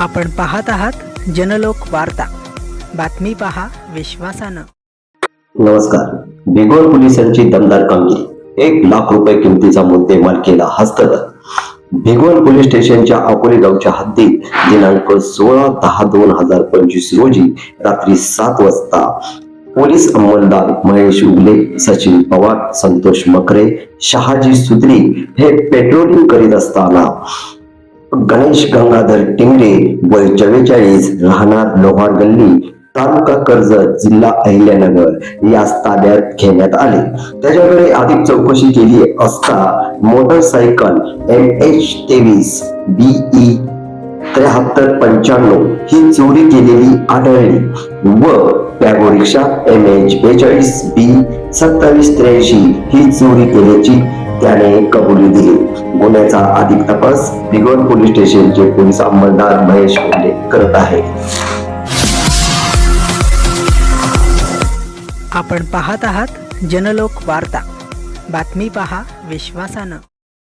आपण पाहत आहात जनलोक वार्ता. बातमी पहा विश्वासानं. नमस्कार. बेगोर पोलिसांची दमदार कामगिरी. एक लाख रुपये किमतीचा मुद्देमाल केला हस्तगत. भिगवण पोलीस स्टेशनच्या अकोले गावच्या हद्दीत दिनांक सोळा दहा दोन हजार पंचवीस रोजी रात्री सात वाजता पोलीस अंमलदार महेश उगले सचिन पवार संतोष मकरे शहाजी सुद्री हे पेट्रोलिंग करीत असताना गणेश गंगाधर टिंगरे वय चव्वेचाळीस राहणार लोहार गल्ली तालुका कर्जत जिल्हा अहिल्यानगर. या ताब्यात घेण्यात आले. त्याच्याकडे अधिक चौकशी केली असता मोटरसायकल एम एच तेवीस बीई त्र्याहत्तर पंच्याण्णव ही चोरी केलेली आढळली व टॅगो रिक्षा एम एच बेचाळीस बी सत्तावीस त्र्याऐंशी ही चोरी केल्याची त्याने कबुली दिली. गुन्ह्याचा अधिक तपास भिगवण पोलीस स्टेशनचे पोलीस अंमलदार महेश उल्ले करत आहे. आपण पाहत आहात जनलोक वार्ता. बातमी पहा विश्वासानं.